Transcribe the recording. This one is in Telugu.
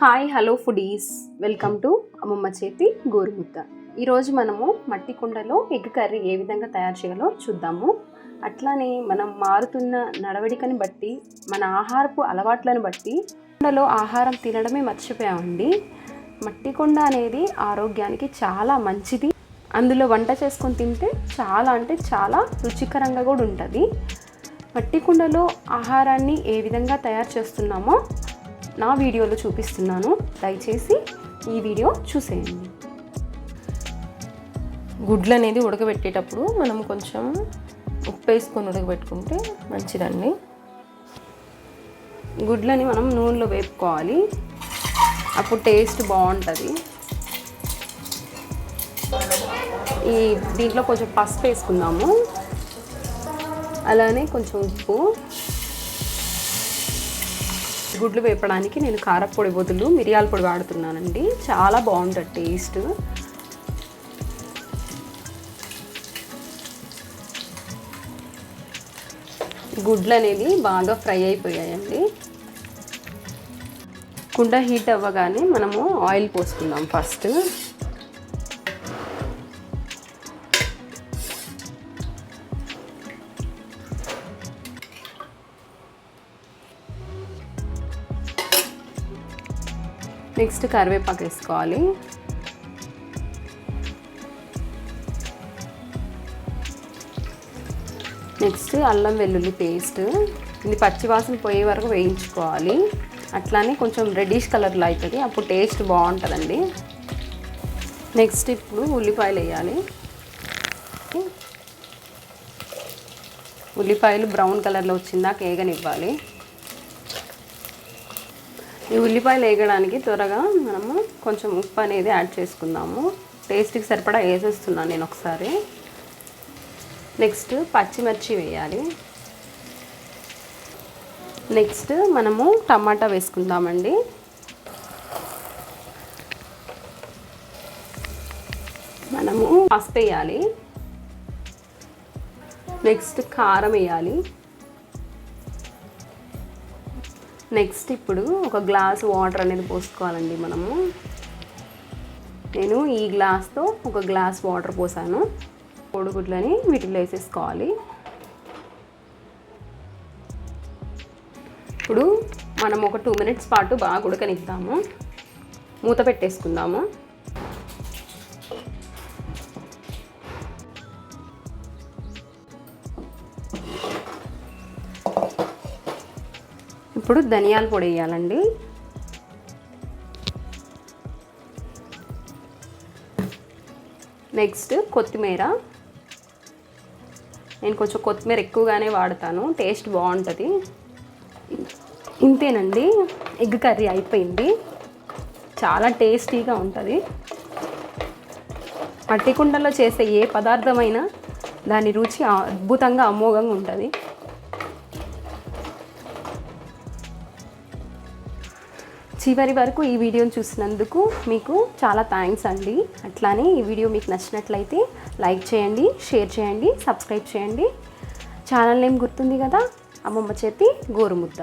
Hi hello foodies. Welcome to అమ్మమ్మ చేతి గోరుముద్ద. ఈరోజు మనము మట్టి కుండలో ఎగ్ కర్రీ ఏ విధంగా తయారు చేయాలో చూద్దాము. అట్లానే మనం మారుతున్న నడవడికని బట్టి మన ఆహారపు అలవాట్లను బట్టి కుండలో ఆహారం తినడమే మర్చిపోయామండి. మట్టి కుండ అనేది ఆరోగ్యానికి చాలా మంచిది. అందులో వంట చేసుకొని తింటే చాలా అంటే చాలా రుచికరంగా కూడా ఉంటుంది. మట్టి కుండలో ఆహారాన్ని ఏ విధంగా తయారు చేస్తున్నామో నా వీడియోలో చూపిస్తున్నాను. దయచేసి ఈ వీడియో చూసేయండి. గుడ్లు అనేది ఉడకబెట్టేటప్పుడు మనం కొంచెం ఉప్పు వేసుకొని ఉడకబెట్టుకుంటే మంచిదండి. గుడ్లని మనం నూనెలో వేపుకోవాలి. అప్పుడు టేస్ట్ బాగుంటుంది. ఈ దీంట్లో కొంచెం పసుపు వేసుకుందాము. అలానే కొంచెం ఉప్పు. గుడ్లు వేపడానికి నేను కారపొడి బదులు మిరియాల పొడి వాడుతున్నానండి. చాలా బాగుంటుంది టేస్ట్. గుడ్లు అనేది బాగా ఫ్రై అయిపోయాయండి. కుండ హీట్ అవ్వగానే మనము ఆయిల్ పోసుకుందాం ఫస్ట్. నెక్స్ట్ కరివేపాకు వేసుకోవాలి. నెక్స్ట్ అల్లం వెల్లుల్లి పేస్ట్. ఇది పచ్చివాసన పోయే వరకు వేయించుకోవాలి. అట్లానే కొంచెం రెడ్డిష్ కలర్లో అవుతుంది అప్పుడు టేస్ట్ బాగుంటుందండి. నెక్స్ట్ ఇప్పుడు ఉల్లిపాయలు వేయాలి. ఉల్లిపాయలు బ్రౌన్ కలర్లో వచ్చిందాక వేగనివ్వాలి. ఈ ఉల్లిపాయలు వేయడానికి త్వరగా మనము కొంచెం ఉప్పు అనేది యాడ్ చేసుకుందాము. టేస్ట్కి సరిపడా వేసేస్తున్నాను నేను ఒకసారి. నెక్స్ట్ పచ్చిమిర్చి వేయాలి. నెక్స్ట్ మనము టమాటా వేసుకుందామండి. మనము పసుపు వేయాలి. నెక్స్ట్ కారం వేయాలి. నెక్స్ట్ ఇప్పుడు ఒక గ్లాస్ వాటర్ అనేది పోసుకోవాలండి మనము. నేను ఈ గ్లాస్తో ఒక గ్లాస్ వాటర్ పోసాను. కోడిగుడ్లని వీటిలో వేసేసుకోవాలి. ఇప్పుడు మనం ఒక టూ మినిట్స్ పాటు బాగా ఉడకనిద్దాము. మూత పెట్టేసుకుందాము. ఇప్పుడు ధనియాల పొడి వేయాలండి. నెక్స్ట్ కొత్తిమీర. నేను కొంచెం కొత్తిమీర ఎక్కువగానే వాడతాను టేస్ట్ బాగుంటుంది. ఇంతేనండి ఎగ్ కర్రీ అయిపోయింది. చాలా టేస్టీగా ఉంటుంది. మట్టి కుండలో చేసే ఏ పదార్థమైనా దాని రుచి అద్భుతంగా అమోఘంగా ఉంటుంది. చివరి వరకు ఈ వీడియోని చూసినందుకు మీకు చాలా థ్యాంక్స్ అండి. అట్లానే ఈ వీడియో మీకు నచ్చినట్లయితే లైక్ చేయండి షేర్ చేయండి సబ్స్క్రైబ్ చేయండి. ఛానల్ నేమ్ గుర్తుంది కదా? అమ్మమ్మ చేతి గోరుముద్ద.